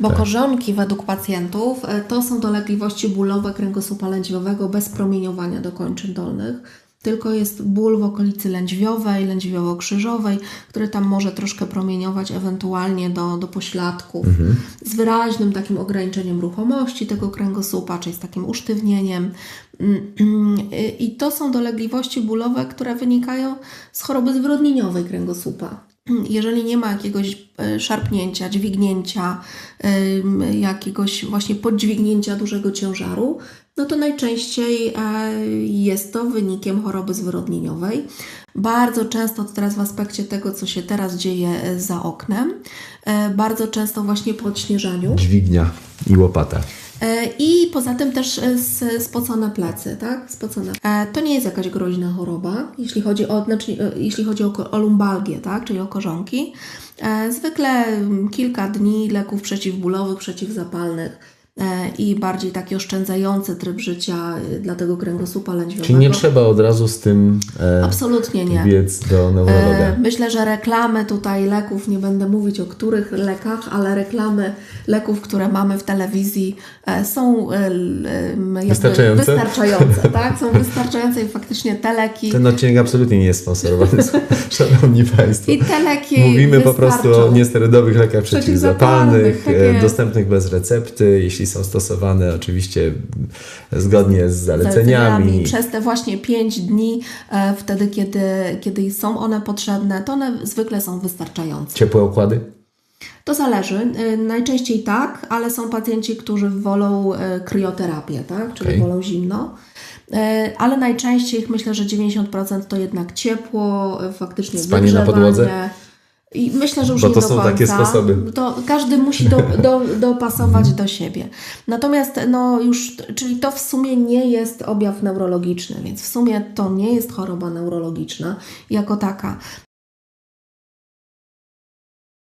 Bo korzonki według pacjentów e, to są dolegliwości bólowe kręgosłupa lędźwiowego bez promieniowania do kończyn dolnych. Tylko jest ból w okolicy lędźwiowej, lędźwiowo-krzyżowej, który tam może troszkę promieniować ewentualnie do, do pośladków z wyraźnym takim ograniczeniem ruchomości tego kręgosłupa, czyli z takim usztywnieniem. Mm, I to są dolegliwości bólowe, które wynikają z choroby zwyrodnieniowej kręgosłupa. Jeżeli nie ma jakiegoś e, szarpnięcia, dźwignięcia, jakiegoś właśnie podźwignięcia dużego ciężaru, no to najczęściej e, jest to wynikiem choroby zwyrodnieniowej. Bardzo często, teraz w aspekcie tego, co się teraz dzieje e, za oknem, bardzo często właśnie po odśnieżaniu. Dźwignia i łopata. E, I poza tym też e, spocone plecy, tak? Spocone. E, To nie jest jakaś groźna choroba, jeśli chodzi o, znaczy, e, jeśli chodzi o, o lumbalgię, tak? Czyli o korzonki. Zwykle mm, kilka dni leków przeciwbólowych, przeciwzapalnych i bardziej taki oszczędzający tryb życia e, dla tego kręgosłupa lędźwiowego. Czyli nie trzeba od razu z tym e, Absolutnie nie. biec do neurologa. E, Myślę, że reklamy tutaj leków, nie będę mówić o których lekach, ale reklamy leków, które mamy w telewizji e, są e, jakby Wystarczające? wystarczające, tak? Są wystarczające i faktycznie te leki Ten odcinek absolutnie nie jest sponsorowany, szanowni Państwo. i te leki Mówimy po prostu o niesterydowych lekach przeciwzapalnych, Przeciwzapalnych, tak e, dostępnych bez recepty, jeśli są stosowane oczywiście zgodnie z zaleceniami. Przez te właśnie 5 dni, e, wtedy kiedy, kiedy są one potrzebne, to one zwykle są wystarczające. Ciepłe okłady? To zależy. Y, Najczęściej tak, ale są pacjenci, którzy wolą y, kryoterapię, tak? czyli Okej. wolą zimno. Y, Ale najczęściej myślę, że 90% to jednak ciepło, faktycznie Spanie na podłodze? I myślę, że już Bo nie to do są końca. takie sposoby. To każdy musi do, do, dopasować do siebie. Natomiast no już, czyli to w sumie nie jest objaw neurologiczny, więc w sumie to nie jest choroba neurologiczna jako taka.